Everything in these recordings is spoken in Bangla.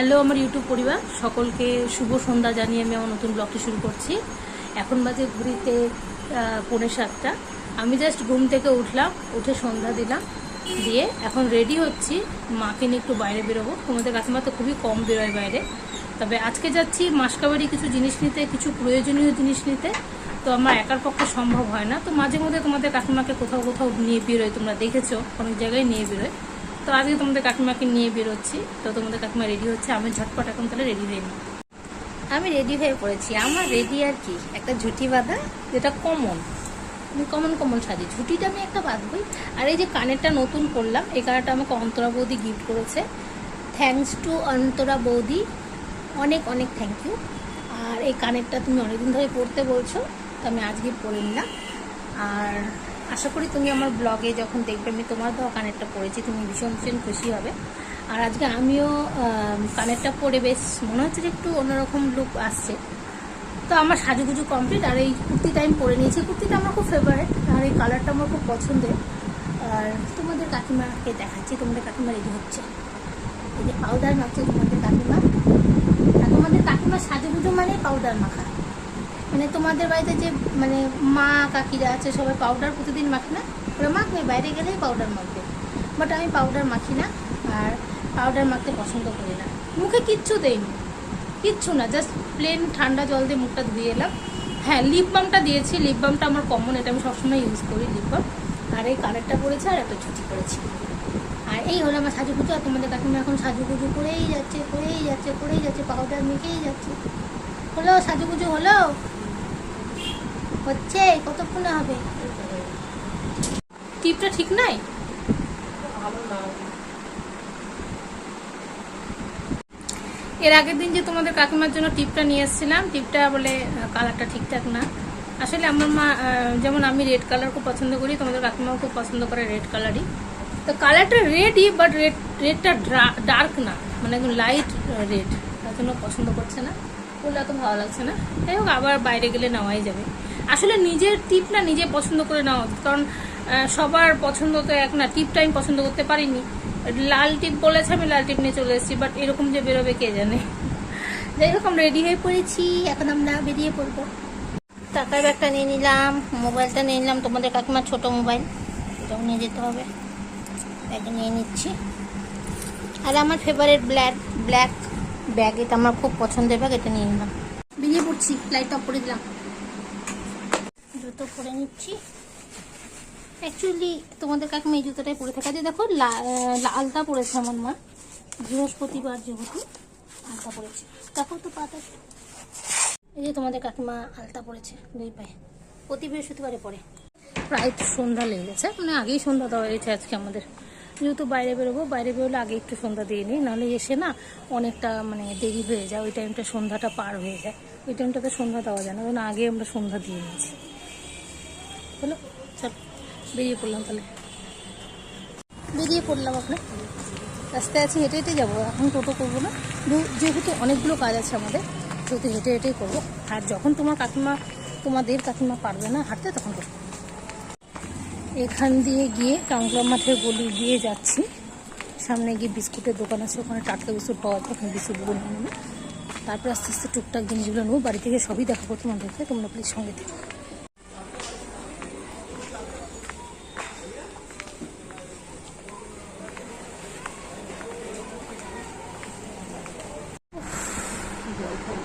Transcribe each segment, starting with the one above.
হ্যালো, আমার ইউটিউব পরিবার। সকলকে শুভ সন্ধ্যা জানিয়ে আমি আমার নতুন ব্লগটি শুরু করছি। এখন বাজে ঘুরিতে পৌনে সাতটা। আমি জাস্ট ঘুম থেকে উঠলাম, উঠে সন্ধ্যা দিলাম। দিয়ে এখন রেডি হচ্ছি, মাকে নিয়ে একটু বাইরে বেরোবো। তোমাদের কাকিমা তো খুবই কম বেরোয় বাইরে। তবে আজকে যাচ্ছি মাসকাবাড়ি কিছু জিনিস নিতে, কিছু প্রয়োজনীয় জিনিস নিতে। তো আমার একার পক্ষে সম্ভব হয় না। তো মাঝে মধ্যে তোমাদের কাকিমাকে কোথাও কোথাও নিয়ে বেরোয়, তোমরা দেখেছ, অনেক জায়গায় নিয়ে বেরোয়। তো আজকে তোমাদের কাকিমাকে নিয়ে বেরোচ্ছি। তো তোমাদের কাকিমা রেডি হচ্ছে। আমি ঝটপট এখন তাহলে রেডি হয়ে নিই। আমি রেডি হয়ে পড়েছি। আমার রেডি আর কি? একটা ঝুটি বাঁধা, যেটা কমন আমি কমন কমন সাজি। ঝুটিটা আমি একটা বাঁধবই। আর এই যে কানেরটা নতুন করলাম, এই কানেরটা আমাকে অন্তরা বৌদি গিফট করেছে। থ্যাঙ্কস টু অন্তরা বৌদি। অনেক অনেক থ্যাংক ইউ আর এই কানেরটা তুমি অনেকদিন ধরে পড়তে বলছো, তো আমি আজকে নিলাম আর আশা করি তুমি আমার ব্লগে যখন দেখবে আমি তোমার দেওয়া কানেরটা পরেছি তুমি ভীষণ ভীষণ খুশি হবে। আর আজকে আমিও কানেরটা পরে বেশ, মনে হচ্ছে যে একটু অন্যরকম লুক আসছে। তো আমার সাজুগুজু কমপ্লিট আর এই কুর্তিটা আমি পরে নিয়েছি। কুর্তিটা আমার খুব ফেভারিট আর এই কালারটা আমার খুব পছন্দের। আর তোমাদের কাকিমাকে দেখাচ্ছি, তোমাদের কাকিমা রেডি হচ্ছে। এই যে পাউডার মাখছে তোমাদের কাকিমা। আর তোমাদের কাকিমা সাজুগুজু মানে পাউডার মাখা। মানে তোমাদের বাড়িতে যে মানে মা, কাকিরা আছে, সবাই পাউডার প্রতিদিন মাখে না? ওরা মাখবে, বাইরে গেলেই পাউডার মাখবে। বাট আমি পাউডার মাখি না, আর পাউডার মাখতে পছন্দ করি না। মুখে কিচ্ছু দেইনি। কিচ্ছু না জাস্ট প্লেন ঠান্ডা জল দিয়ে মুখটা ধুয়ে এলাম। হ্যাঁ লিপ বামটা দিয়েছি। লিপ বামটা আমার কমন এটা আমি সবসময় ইউজ করি লিপ বাম আর এই কালারটা পরেছে আর একটা ছুটি করেছি আর এই হলো আমার সাজুগুজু, আর তোমাদের কাকিমা এখন সাজুগুজু করেই যাচ্ছে করেই যাচ্ছে করেই যাচ্ছে পাউডার মেখেই যাচ্ছে। হলো, সাজুগুজু হলো? হচ্ছে, কতক্ষণে হবে? টিপটা ঠিক নাই? এর আগের দিন যে তোমাদের কাকিমার জন্য টিপটা নিয়ে এসেছিলাম, টিপটা বলে কালারটা ঠিকঠাক না। আসলে আমার মা যেমন আমি রেড কালার খুব পছন্দ করি, তোমাদের কাকিমাও খুব পছন্দ করে রেড কালারই তো কালারটা রেডই বাট রেড রেডটা ডার্ক না মানে একদম লাইট রেড তার জন্য পছন্দ করছে না। বললে অত ভালো লাগছে না। যাই হোক, আবার বাইরে গেলে নেওয়াই যাবে। আসলে নিজের টিপ না নিজে পছন্দ করে নেওয়া। কারণ সবার পছন্দ তো এক না টিপটা আমি পছন্দ করতে পারিনি। লাল টিপ বলেছে, আমি লাল টিপ নিয়ে চলে এসেছি বাট এরকম যে বেরোবে কে জানে? যাই হোক, আমরা রেডি হয়ে পড়েছি। এখন আমরা বেরিয়ে পড়ব। টাকার ব্যাগটা নিয়ে নিলাম, মোবাইলটা নিয়ে নিলাম। তোমাদের কাকিমার ছোট মোবাইল, এটাও নিয়ে যেতে হবে। ব্যাগে নিয়ে নিচ্ছি। আর আমার ফেভারিট ব্ল্যাক ব্ল্যাক ব্যাগ এটা আমার খুব পছন্দের ব্যাগ এটা নিয়ে নিলাম। বেরিয়ে পড়ছি লাইট অফ করে দিলাম। জুতো পরে নিচ্ছি। অ্যাকচুয়ালি তোমাদের কাকিমা এই জুতোটাই পরে থাকা। যে দেখো আলতা পরেছে আমার মা। বৃহস্পতিবার যেহেতু আলতা পরেছে। দেখো তো পাতা। এই যে তোমাদের কাকিমা আলতা পরেছে দুই পায়ে। প্রতি বৃহস্পতিবারে পরে। প্রায় সন্ধ্যা লেগে গেছে মানে আগেই সন্ধ্যা দেওয়া হয়েছে আজকে আমাদের। যেহেতু বাইরে বেরোবো, বাইরে বেরোলে আগে একটু সন্ধ্যা দিয়ে নিই, নাহলে এসে না অনেকটা মানে দেরি হয়ে যায়, ওই টাইমটা সন্ধ্যাটা পার হয়ে যায়। ওই টাইমটাতে সন্ধ্যা দেওয়া যায় না জন্য আগে আমরা সন্ধ্যা দিয়ে নিয়েছি। হলো? চল, বেরিয়ে পড়লাম তাহলে। বেরিয়ে পড়লাম আপনার রাস্তায় আছে, হেঁটে হেঁটে যাব, এখন টোটো করব না। যেহেতু অনেকগুলো কাজ আছে আমাদের সেহেতু হেঁটে হেঁটেই করব। আর যখন তোমার কাকিমা, তোমাদের কাকিমা পারবে না হাঁটতে, তখন করব। এখান দিয়ে গিয়ে টাউনক্লাব মাঠের গলি দিয়ে যাচ্ছি। সামনে গিয়ে বিস্কুটের দোকান আছে, ওখানে টাটকা বিস্কুট পাওয়া যায়, ওখানে বিস্কুটগুলো নিয়ে নেব। তারপর আস্তে আস্তে টুকটাক জিনিসগুলো নেব, বাড়ি থেকে সবই দেখাবো তোমাদেরকে, তোমরা প্লিজ সঙ্গে থেকো।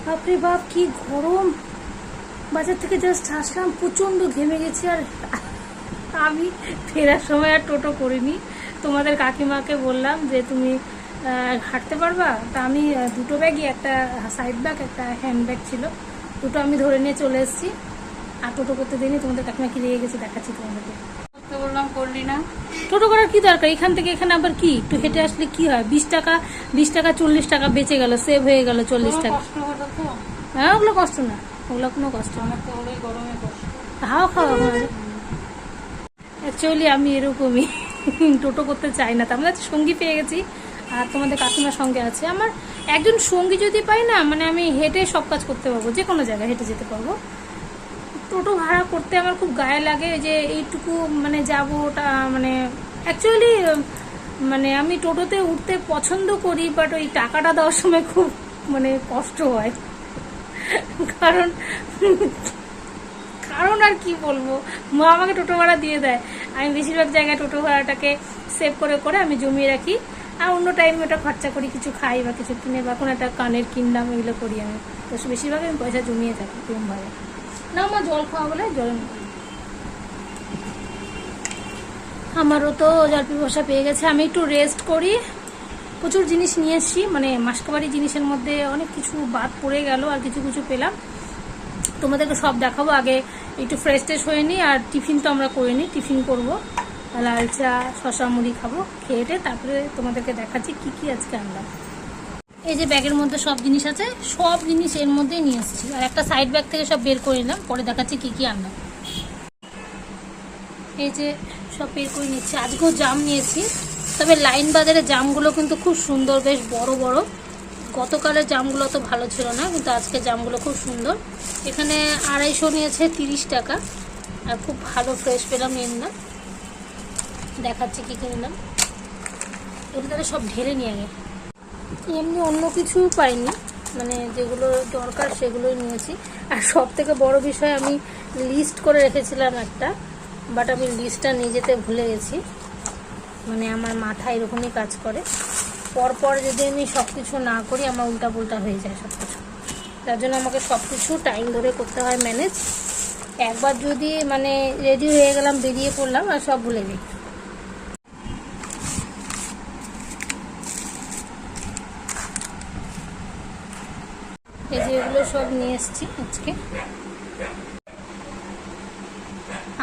বাপরে বাপ, কি গরম! বাজার থেকে জাস্ট আসলাম, প্রচণ্ড ঘেমে গেছি আর আমি ফেরার সময় আর টোটো করিনি। তোমাদের কাকিমাকে বললাম যে তুমি হাঁটতে পারবা? তা আমি দুটো ব্যাগই একটা সাইড ব্যাগ একটা হ্যান্ড ব্যাগ ছিল। দুটো আমি ধরে নিয়ে চলে এসেছি। আর টোটো করতে দিইনি তোমাদের কাকিমা কি লেগে গেছে দেখাচ্ছি তোমাদেরকে। করতে বললাম করলি না। টোটো করার কি দরকার? এখান থেকে এখানে আবার কি? একটু হেঁটে আসলে কি হয়? বিশ টাকা বিশ টাকা চল্লিশ টাকা বেঁচে গেল সেভ হয়ে গেল চল্লিশ টাকা। হ্যাঁ ওগুলো কষ্ট না। ওগুলো কোনো কষ্ট না। কষ্ট। হাওয়া খাওয়া হয়। অ্যাকচুয়ালি আমি এরকমই। টোটো করতে চাই না। তার মধ্যে সঙ্গী পেয়ে গেছি আর তোমাদের কাকিমার সঙ্গে আছে। আমার একজন সঙ্গী যদি পাই না মানে আমি হেঁটে সব কাজ করতে পারব, যে কোনো জায়গায় হেঁটে যেতে পারব। টোটো ভাড়া করতে আমার খুব গায়ে লাগে যে এইটুকু মানে যাব ওটা মানে অ্যাকচুয়ালি মানে আমি টোটোতে উঠতে পছন্দ করি, বাট ওই টাকাটা দেওয়ার সময় খুব মানে কষ্ট হয়। কারণ কারণ আর কি বলব? মা আমাকে টোটো ভাড়া দিয়ে দেয়। আমি বেশিরভাগ জায়গায় টোটো ভাড়াটাকে সেভ করে করে আমি জমিয়ে রাখি। আর অন্য টাইমে ওটা খরচা করি, কিছু খাই বা কিছু কিনে বা কোনো একটা কানের কিনলাম এগুলো করি আমি। তো বেশিরভাগ আমি পয়সা জমিয়ে থাকি এরকমভাবে না, আমার জল খাওয়া বলে জল আমারও তো জল পিপাসা পেয়ে গেছে। আমি একটু রেস্ট করি। প্রচুর জিনিস নিয়ে এসেছি। মানে মাসকাবারি জিনিসের মধ্যে অনেক কিছু বাদ পড়ে গেল, আর কিছু কিছু পেলাম। তোমাদেরকে সব দেখাবো আগে। একটু ফ্রেশ ট্রেশ হয়ে নিই আর টিফিন তো আমরা করে নিই। টিফিন করব লাল চা শশা মুড়ি খাব, খেয়ে তারপরে তোমাদেরকে দেখাচ্ছি কি কি আজকে আনলাম। এই যে ব্যাগের মধ্যে সব জিনিস আছে, সব জিনিস এর মধ্যেই নিয়ে এসেছি। আর একটা সাইড ব্যাগ থেকে সব বের করে নিলাম, পরে দেখাচ্ছি কি কি আনলাম। এই যে সব বের করে নিচ্ছি আজকেও জাম নিয়েছি, তবে লাইন বাজারে জামগুলো কিন্তু খুব সুন্দর, বেশ বড় বড়। গতকালের জামগুলো তো ভালো ছিল না, কিন্তু আজকে জামগুলো খুব সুন্দর। এখানে আড়াইশো নিয়েছে, তিরিশ টাকা। আর খুব ভালো ফ্রেশ পেলাম নিলাম দেখাচ্ছি কী কী নিলাম। এটা তাহলে সব ঢেলে নিয়ে আগে। এমনি অন্য কিছু পাইনি মানে যেগুলো দরকার সেগুলোই নিয়েছি। আর সব থেকে বড় বিষয়, আমি লিস্ট করে রেখেছিলাম একটা বাট আমি লিস্টটা নিয়ে যেতে ভুলে গেছি। মানে আমার মাথা এরকমই কাজ করে। পরপর যদি আমি সব কিছু না করি, আমার উল্টা পুল্টা হয়ে যায় সব কিছু তার জন্য আমাকে সব কিছু টাইম ধরে করতে হয় ম্যানেজ একবার যদি মানে রেডি হয়ে গেলাম, বেরিয়ে পড়লাম, আর সব ভুলে যাই এই যে এগুলো সব নিয়ে এসেছি আজকে।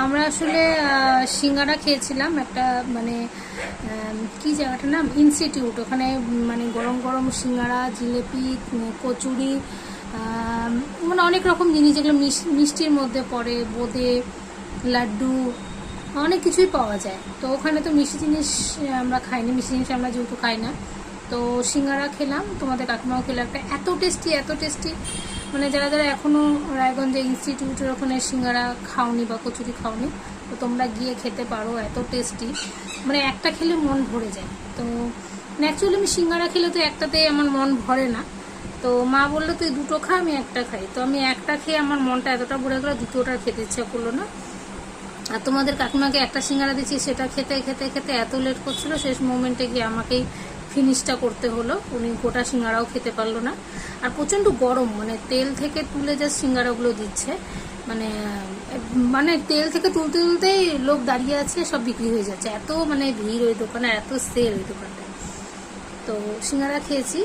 আমরা আসলে সিঙ্গারা খেয়েছিলাম একটা মানে কি জায়গাটার নাম? ইনস্টিটিউট ওখানে মানে গরম গরম সিঙ্গারা, জিলেপি কচুরি মানে অনেক রকম জিনিস যেগুলো মিষ্টির মধ্যে পড়ে, বোঁদে, লাড্ডু, অনেক কিছুই পাওয়া যায়। তো ওখানে তো মিষ্টি জিনিস আমরা খাইনি, মিষ্টি জিনিস আমরা যেহেতু খাই না। তো সিঙ্গারা খেলাম, তোমাদের কাকিমাও খেলে। একটা এত টেস্টি এত টেস্টি মানে যারা যারা এখনও রায়গঞ্জে ইনস্টিটিউটের ওখানে সিঙ্গারা খাওনি বা কচুরি খাওনি, তো তোমরা গিয়ে খেতে পারো, এত টেস্টি মানে একটা খেলে মন ভরে যায়। তো ন্যাচুরালি আমি সিঙ্গারা খেলে তো একটাতে আমার মন ভরে না। তো মা বলল, তুই দুটো খা, আমি একটা খাই। তো আমি একটা খেয়ে আমার মনটা এতটা ভরে গেলো দ্বিতীয়টা খেতে ইচ্ছা করল না। আর তোমাদের কাকিমাকে একটা সিঙ্গারা দিচ্ছি, সেটা খেতে খেতে খেতে এত লেট করছিল, শেষ মোমেন্টে গিয়ে আমাকেই ফিনিশটা করতে হলো। উনি গোটা সিঙ্গারাও খেতে পারল না। আর প্রচণ্ড গরম মানে তেল থেকে তুলে যে সিঙ্গারাগুলো দিচ্ছে। মানে মানে তেল থেকে তুলতে তুলতেই লোক দাঁড়িয়ে আছে, সব বিক্রি হয়ে যাচ্ছে। এত মানে ভিড় ওই দোকানে এত সেল ওই দোকানটায়। তো সিঙ্গারা খেয়েছি।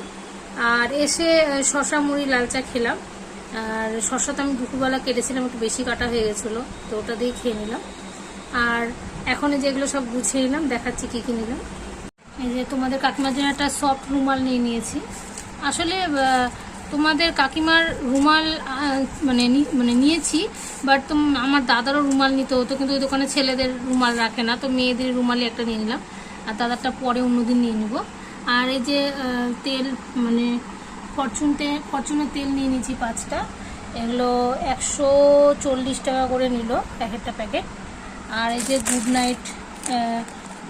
আর এসে শশা মুড়ি, লাল চা খেলাম। আর শশা তো আমি দুপুরবেলা কেটেছিলাম, একটু বেশি কাটা হয়ে গেছিল, তো ওটা দিয়ে খেয়ে নিলাম। আর এখন যেগুলো সব গুছিয়ে নিলাম, দেখাচ্ছি কী কী নিলাম। এই যে তোমাদের কাকিমার জন্য একটা সফট রুমাল নিয়ে নিয়েছি। আসলে তোমাদের কাকিমার রুমাল মানে মানে নিয়েছি বাট তো আমার দাদারও রুমাল নিতে হতো, কিন্তু ওই দোকানে ছেলেদের রুমাল রাখে না, তো মেয়েদের রুমালই একটা নিয়ে নিলাম। আর দাদারটা পরে অন্যদিন নিয়ে নিব। আর এই যে তেল মানে ফরচুন তে ফরচুনের তেল নিয়ে নিয়েছি পাঁচটা। এগুলো একশো চল্লিশ টাকা করে নিল, প্যাকেটটা প্যাকেট। আর এই যে গুড নাইট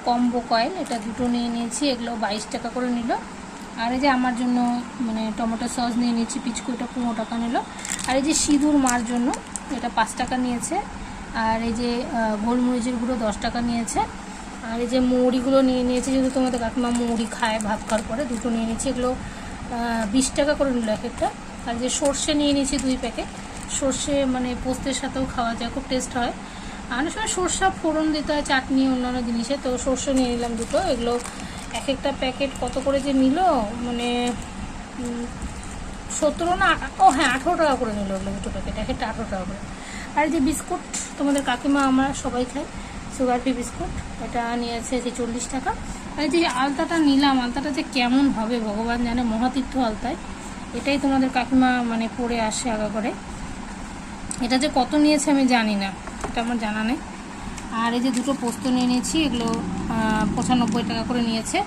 কম্বো কয়েল এটা দুটো নিয়ে নিয়েছি, এগুলো বাইশ টাকা করে নিল। আর এই যে আমার জন্য মানে টমেটো সস নিয়ে নিয়েছি পিচকুটা পনেরো টাকা নিল। আর এই যে সিঁদুর মার জন্য, এটা পাঁচ টাকা নিয়েছে। আর এই যে গোলমরিচের গুঁড়ো দশ টাকা নিয়েছে। আর এই যে মৌরিগুলো নিয়ে নিয়েছি, যেহেতু তোমাদের কাকিমা মৌরি খায়, ভাত খাওয়ার পরে দুটো নিয়ে নিয়েছি, এগুলো বিশ টাকা করে নিল এক একটা। আর যে সর্ষে নিয়ে নিয়েছি দুই প্যাকেট। সর্ষে মানে পোস্তের সাথেও খাওয়া যায়, খুব টেস্ট হয়। অনেক সময় সর্ষা ফোড়ন দিতে হয়, চাটনি, অন্যান্য জিনিসে। তো সর্ষে নিয়ে নিলাম দুটো, এগুলো এক একটা প্যাকেট কত করে যে নিল? মানে সতেরো না ও হ্যাঁ আঠেরো টাকা করে নিল ওগুলো দুটো প্যাকেট এক একটা আঠেরো টাকা করে। আর যে বিস্কুট, তোমাদের কাকিমা, আমরা সবাই খাই, সুগার ফ্রি বিস্কুট, এটা নিয়েছে যে চল্লিশ টাকা। আর যে আলতাটা নিলাম, আলতাটা যে কেমন হবে, ভগবান জানে, মহাতীর্থ আলতায়। এটাই তোমাদের কাকিমা মানে পরে আসে আগা করে। এটা যে কত নিয়েছে আমি জানি না। এটা আমার জানা নেই। আর এই যে দুটো পোস্ত নিয়ে নিয়েছি, এগুলো পঁচানব্বই টাকা করে নিয়েছে।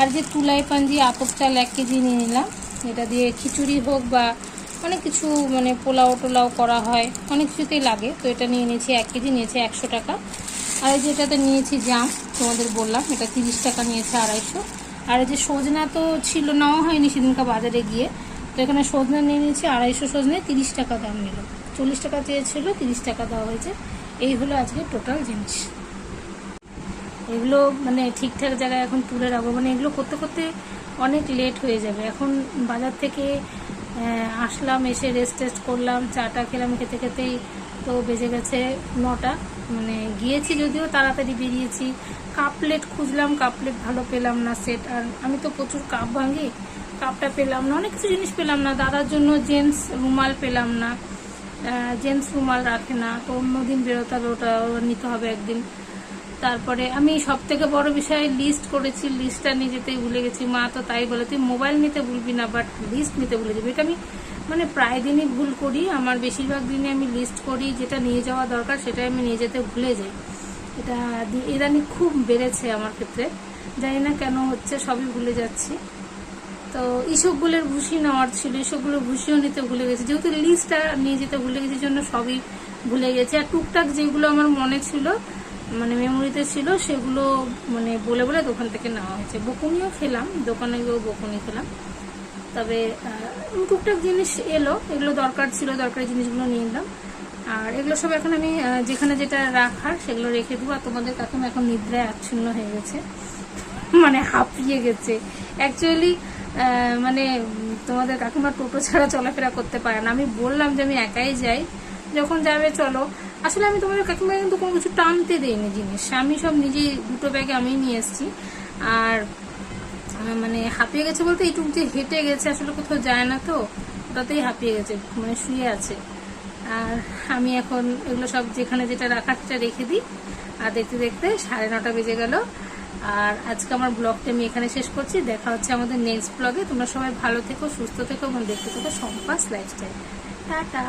আর যে তুলাই পাঞ্জি আতপ চাল এক কেজি নিয়ে নিলাম। এটা দিয়ে খিচুড়ি হোক বা অনেক কিছু মানে পোলাও টোলাও করা হয়, অনেক কিছুতেই লাগে। তো এটা নিয়ে নিয়েছি এক কেজি, নিয়েছে একশো টাকা। আর এই যেটাতে নিয়েছি জাম, তোমাদের বললাম, এটা তিরিশ টাকা নিয়েছে আড়াইশো। আর এই যে সজনা তো ছিল নেওয়া হয়নি সেদিনকার বাজারে গিয়ে। তো এখানে সজনা নিয়ে নিয়েছি, আড়াইশো সজনে তিরিশ টাকা দাম নিল। চল্লিশ টাকা চেয়েছিল, তিরিশ টাকা দেওয়া হয়েছে। এই হলো আজকে টোটাল জিনিস। এগুলো মানে ঠিকঠাক জায়গায় এখন তুলে রাখব। মানে এগুলো করতে করতে অনেক লেট হয়ে যাবে। এখন বাজার থেকে আসলাম, এসে রেস্ট টেস্ট করলাম, চাটা খেলাম, খেতে খেতেই তো বেজে গেছে নটা। মানে গিয়েছি যদিও, তাড়াতাড়ি বেরিয়েছি। কাপ প্লেট খুঁজলাম কাপ প্লেট ভালো পেলাম না সেট আর আমি তো প্রচুর কাপ ভাঙি। কাপটা পেলাম না, অনেক কিছু জিনিস পেলাম না। দাদার জন্য জেন্টস রুমাল পেলাম না। জেন্টস রুমাল রাখে না, তো অন্যদিন বেরোতে হবে, ওটা নিতে হবে একদিন। তারপরে আমি সব থেকে বড় বিষয় লিস্ট করেছি লিস্টটা নিয়ে যেতেই ভুলে গেছি। মা তো তাই বলে, তুই মোবাইল নিতে ভুলবি না বাট লিস্ট নিতে ভুলে যাবি। এটা আমি মানে প্রায় দিনই ভুল করি। আমার বেশিরভাগ দিনে আমি লিস্ট করি, যেটা নিয়ে যাওয়া দরকার সেটা আমি নিয়ে যেতে ভুলে যাই। এটা ইদানি খুব বেড়েছে আমার ক্ষেত্রে। জানি না কেন হচ্ছে, সবই ভুলে যাচ্ছি। তো ইসবগুলোর ভুসি নেওয়ার ছিল, ইসবগুলোর ভুসিও নিতে ভুলে গেছি। যেহেতু লিস্টটা নিয়ে যেতে ভুলে গেছি জন্য সবই ভুলে গেছি। আর টুকটাক যেগুলো আমার মনে ছিল মানে মেমোরিতে ছিল, সেগুলো মানে বলে বলে দোকান থেকে নেওয়া হয়েছে। বকুনিও খেলাম, দোকানে গিয়েও বকুনি খেলাম। তবে টুকটাক জিনিস এলো, এগুলো দরকার ছিল, দরকারি জিনিসগুলো নিয়ে নিলাম। আর এগুলো সব এখন আমি যেখানে যেটা রাখার সেগুলো রেখে দেবো। আর তোমাদের কাকুম এখন নিদ্রায় আচ্ছন্ন হয়ে গেছে। মানে হাঁপিয়ে গেছে। অ্যাকচুয়ালি মানে তোমাদের কাকিমা টোটো ছাড়া চলাফেরা করতে পারে না। আমি বললাম যে আমি একাই যাই। যখন যাবে, চলো। আসলে আমি তোমাদের কাকিমা কিন্তু কোনো কিছু টানতে দেইনি জিনিস। আমি সব নিজেই দুটো ব্যাগে আমি নিয়ে এসেছি। আর মানে হাঁপিয়ে গেছে বলতে এইটুকু যে হেঁটে গেছে। আসলে কোথাও যায় না তো। ওটাতেই হাঁপিয়ে গেছে মানে শুয়ে আছে। আর আমি এখন এগুলো সব যেখানে যেটা রাখার রেখে দিই। আর দেখতে দেখতে সাড়ে নটা বেজে গেল। আর আজকে আমার ব্লগটা আমি এখানে শেষ করছি। দেখা হচ্ছে আমাদের নেক্সট ব্লগে তোমরা সবাই ভালো থেকো, সুস্থ থেকো এবং দেখতে থেকো সম্পাস লাইফস্টাইল টাটা।